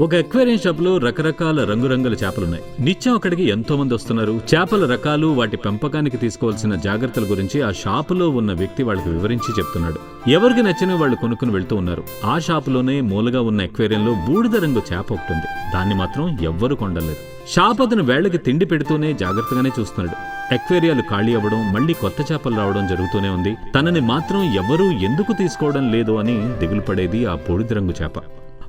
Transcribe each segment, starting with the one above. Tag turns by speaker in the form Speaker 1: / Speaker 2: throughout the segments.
Speaker 1: ఒక ఎక్వేరియం షాప్లో రకరకాల రంగురంగుల చేపలున్నాయి. నిత్యం అక్కడికి ఎంతో మంది వస్తున్నారు. చేపల రకాలు వాటి పెంపకానికి తీసుకోవాల్సిన జాగ్రత్తల గురించి ఆ షాపులో ఉన్న వ్యక్తి వాళ్ళకి వివరించి చెప్తున్నాడు. ఎవరికి నచ్చిన వాళ్ళు కొనుక్కుని వెళ్తూ ఉన్నారు. ఆ షాపులోనే మూలగా ఉన్న ఎక్వేరియంలో బూడిద రంగు చేప ఒకటి ఉంది. దాన్ని మాత్రం ఎవ్వరూ కొండలేదు. షాప్ అతను వేళ్ళకి తిండి పెడుతూనే జాగ్రత్తగానే చూస్తున్నాడు. ఎక్వేరియాలు ఖాళీ అవ్వడం మళ్ళీ కొత్త చేపలు రావడం జరుగుతూనే ఉంది. తనని మాత్రం ఎవరూ ఎందుకు తీసుకోవడం లేదు అని దిగులు పడేది ఆ బూడిద రంగు చేప.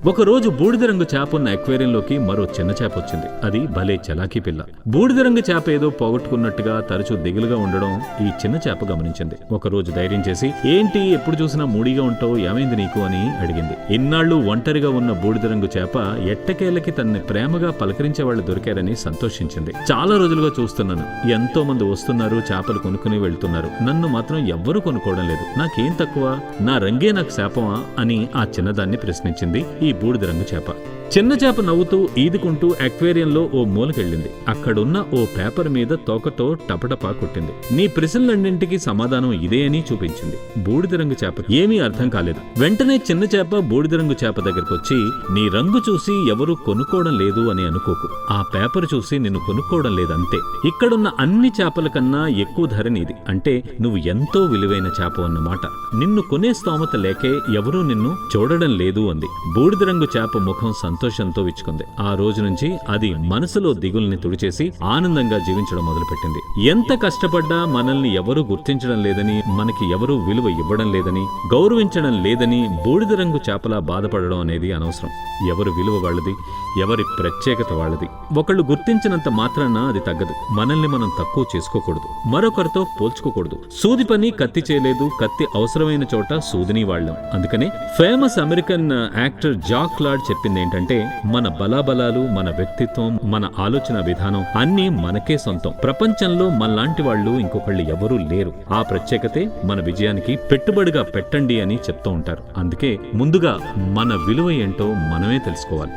Speaker 1: ఒకరోజు బూడిద రంగు చేప ఉన్న ఎక్వేరియంలోకి మరో చిన్న చేప వచ్చింది. అది భలే చలాకీ పిల్ల. బూడిద రంగు చేప ఏదో పోగొట్టుకున్నట్టుగా తరచూ దిగులుగా ఉండడం ఈ చిన్న చేప గమనించింది. ఒకరోజు ధైర్యం చేసి ఏంటి ఎప్పుడు చూసినా మూడిగా ఉంటావు ఏమైంది నీకు? అని అడిగింది. ఇన్నాళ్ళు ఒంటరిగా ఉన్న బూడిద రంగు చేప ఎట్టకేలకి తనని ప్రేమగా పలకరించే వాళ్ళు దొరికారని సంతోషించింది. చాలా రోజులుగా చూస్తున్నాను. ఎంతో మంది వస్తున్నారు చేపలు కొనుక్కుని వెళ్తున్నారు. నన్ను మాత్రం ఎవ్వరూ కొనుక్కోవడం లేదు. నాకేం తక్కువ? నా రంగే నాకు శాపమా? అని ఆ చిన్నదాన్ని ప్రశ్నించింది. ఈ బూడిద రంగు చేప. చిన్న చేప నవ్వుతూ ఈదుకుంటూ అక్వేరియంలో ఓ మూలకెళ్ళింది. అక్కడున్న ఓ పేపర్ మీద తోకతో టపటపా కొట్టింది. నీ ప్రశ్నలన్నింటికి సమాధానం ఇదే అని చూపించింది. బూడిద రంగు చేప. ఏమీ అర్థం కాలేదు. వెంటనే చిన్న చేప బూడిద రంగు చేప దగ్గరకు వచ్చి నీ రంగు చూసి ఎవరూ కొనుక్కోవడం లేదు అని అనుకోకు. ఆ పేపర్ చూసి నిన్ను కొనుక్కోవడం లేదంతే. ఇక్కడున్న అన్ని చేపల కన్నా ఎక్కువ ధర నీది. అంటే నువ్వు ఎంతో విలువైన చేప అన్నమాట. నిన్ను కొనే స్తోమత లేకే ఎవరూ నిన్ను చూడడం లేదు అంది. బూడిద రంగు చేప ముఖం సంతోషంతో విచ్చుకుంది. ఆ రోజు నుంచి అది మనసులో దిగుల్ని తుడిచేసి ఆనందంగా జీవించడం మొదలుపెట్టింది. ఎంత కష్టపడ్డా మనల్ని ఎవరూ గుర్తించడం లేదని మనకి ఎవరూ విలువ ఇవ్వడం లేదని గౌరవించడం లేదని బూడిద రంగు చేపలా బాధపడడం అనేది అనవసరం. ఎవరు విలువ వాళ్ళది ఎవరి ప్రత్యేకత వాళ్ళది. ఒకళ్ళు గుర్తించినంత మాత్రాన అది తగ్గదు. మనల్ని మనం తక్కువ చేసుకోకూడదు. మరొకరితో పోల్చుకోకూడదు. సూది పని కత్తి చేయలేదు. కత్తి అవసరమైన చోట సూదిని వాళ్ళం అందుకనే famous American actor Jack Ladd చెప్పింది ఏంటంటే మన బలాబలాలు మన వ్యక్తిత్వం మన ఆలోచన విధానం అన్నీ మనకే సొంతం. ప్రపంచంలో మనలాంటి వాళ్ళు ఇంకొకళ్ళు ఎవరూ లేరు. ఆ ప్రత్యేకతే మన విజయానికి పెట్టుబడిగా పెట్టండి అని చెప్తూ ఉంటారు. అందుకే ముందుగా మన విలువ ఏంటో మనమే తెలుసుకోవాలి.